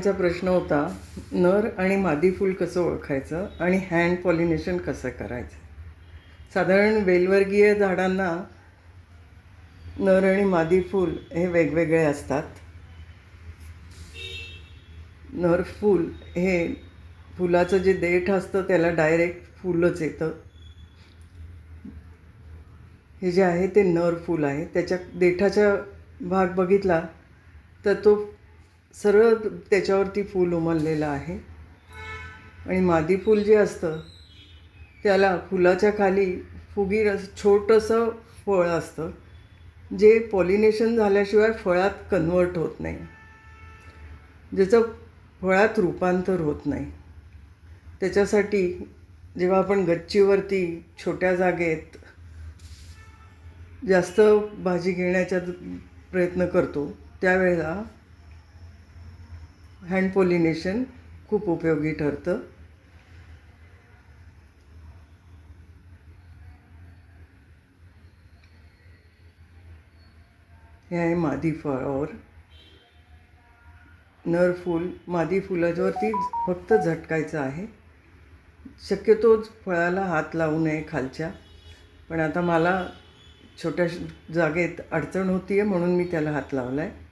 चा प्रश्न होता नर आणि मादी फूल कसं ओळखायचं आणि हँड पॉलिनेशन कसं करायचं? साधारण वेलवर्गीय झाडांना नर आणि मादी फूल हे वेगवेगळे असतात. नर फूल हे फुलाचं जे देठ असतं त्याला डायरेक्ट फुलंच येतं. हे जे आहे ते नर फूल आहे. त्याच्या देठाचा भाग बघितला तर तो सरळ त्याच्यावरती फूल उमललेलं आहे. आणि मादी फूल जे असतं त्याला फुलाच्या खाली फुगीर असं छोटंसं फळ असतं जे पॉलिनेशन झाल्याशिवाय फळात कन्वर्ट होत नाही. ज्याचं फळात रूपांतर होत नाही. त्याच्यासाठी जेव्हा आपण गच्चीवरती छोट्या जागेत जास्त भाजी घेण्याचा प्रयत्न करतो त्यावेळेला हँड पॉलिनेशन खूप उपयोगी ठरतं. हे आहे मादी फळावर नर फूल मादी फुलाच्यावरती फक्त झटकायचं आहे. शक्यतोच फळाला हात लावू नये खालच्या. पण आता मला छोट्या जागेत अडचण होती आहे म्हणून मी त्याला हात लावला आहे